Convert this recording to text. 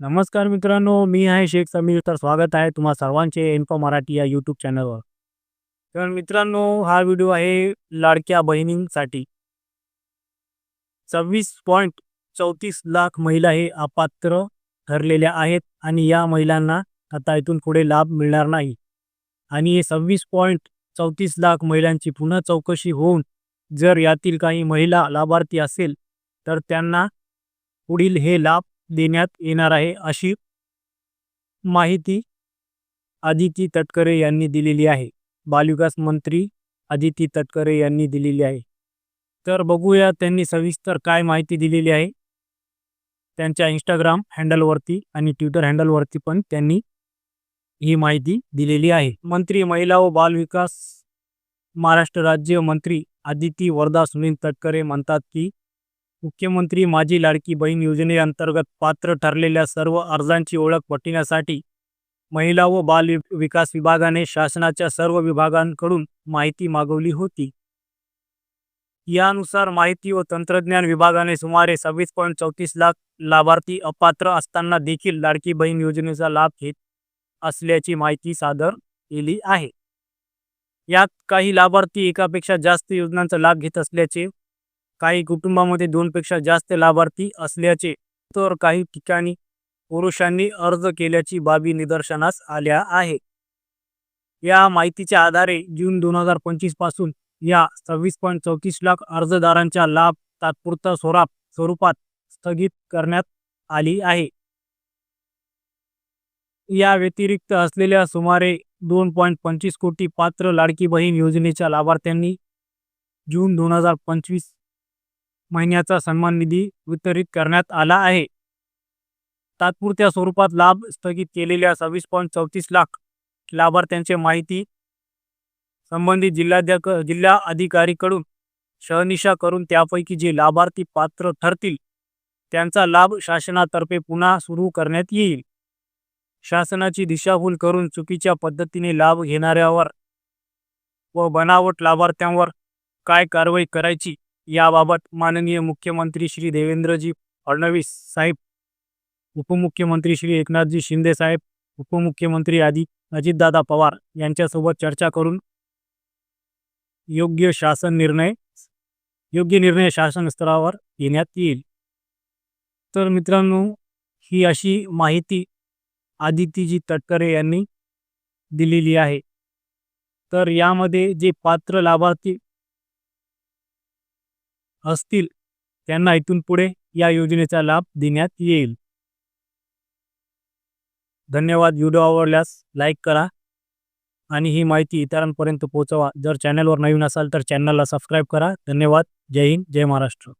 नमस्कार मित्रांनो मी आहे शेख समीर. तर स्वागत आहे तुम्हा सर्वांचे इन्फो मराठी या यूट्यूब चॅनलवर तर मित्रांनो हा व्हिडिओ आहे लाडक्या बहिणींसाठी. सव्वीस पॉईंट चौतीस लाख महिला हे अपात्र ठरलेल्या आहेत आणि या महिलांना आता इथून पुढे लाभ मिळणार नाही. आणि हे सव्वीस पॉईंट चौतीस लाख महिलांची पुन्हा चौकशी होऊन जर यातील काही महिला लाभार्थी असेल तर त्यांना पुढील हे लाभ देण्यात येणार आहे अशी माहिती आदिती तटकरे यांनी दिलेली आहे. बालविकास मंत्री आदिती तटकरे यांनी दिलेली आहे. तर बघूया त्यांनी सविस्तर काय माहिती दिलेली आहे. त्यांच्या इंस्टाग्राम हँडलवरती आणि ट्विटर हँडलवरती पण त्यांनी ही माहिती दिलेली आहे. मंत्री महिला व बालविकास महाराष्ट्र राज्य मंत्री आदिती वरदा सुनील तटकरे म्हणतात की मुख्यमंत्री माझी लाडकी बहीण योजनेअंतर्गत पात्र ठरलेल्या सर्व अर्जांची ओळख पटविण्यासाठी महिला व बाल विकास विभागाने शासनाच्या सर्व विभागांकडून माहिती मागवली होती. यानुसार माहिती व तंत्रज्ञान विभागाने सुमारे सव्वीस पॉईंट चौतीस लाख लाभार्थी अपात्र असताना देखील लाडकी बहीण योजनेचा लाभ घेत असल्याची माहिती सादर केली आहे. यात काही लाभार्थी एकापेक्षा जास्त योजनांचा लाभ घेत असल्याचे काही कुटुंबामध्ये दोनपेक्षा जास्त लाभार्थी असल्याचे तर काही ठिकाणी पुरुषांनी अर्ज केल्याची बाबी निदर्शनास आल्या आहे. या माहितीच्या आधारे जून दोन हजार पंचवीसपासून या सव्वीस पॉईंट चौतीस लाख अर्जदारांचा लाभ तात्पुरता स्वराप स्वरूपात स्थगित करण्यात आली आहे. या व्यतिरिक्त असलेल्या सुमारे दोन पॉईंट पंचवीस कोटी पात्र लाडकी बहीण योजनेच्या लाभार्थ्यांनी जून दोन हजार पंचवीस महिन्याचा सन्मान निधी वितरित करण्यात आला आहे. तात्पुरत्या स्वरूपात लाभ स्थगित केलेल्या सव्वीस पॉईंट चौतीस लाख लाभार्थ्यांची माहिती संबंधित जिल्हाध्यक्ष जिल्हा अधिकारीकडून शहनिशा करून त्यापैकी जे लाभार्थी पात्र ठरतील त्यांचा लाभ शासनातर्फे पुन्हा सुरू करण्यात येईल. शासनाची दिशाभूल करून चुकीच्या पद्धतीने लाभ घेणाऱ्यावर व बनावट लाभार्थ्यांवर काय कारवाई करायची याबाबत माननीय मुख्यमंत्री श्री देवेंद्रजी फडणवीस साहेब उपमुख्यमंत्री श्री एकनाथजी शिंदे साहेब उपमुख्यमंत्री आदी अजितदादा पवार यांच्यासोबत चर्चा करून योग्य शासन निर्णय योग्य निर्णय शासन स्तरावर घेण्यात येईल. तर मित्रांनो ही अशी माहिती आदितीजी तटकरे यांनी दिलेली आहे. तर यामध्ये जे पात्र लाभार्थी असतील त्यांना इथून पुढे या योजनेचा लाभ देण्यात येईल. धन्यवाद. व्हिडिओ आवडल्यास लाईक करा आणि ही माहिती इतरांपर्यंत पोहोचवा. जर चॅनलवर नवीन असाल तर चॅनलला सबस्क्राईब करा. धन्यवाद. जय हिंद. जय महाराष्ट्र.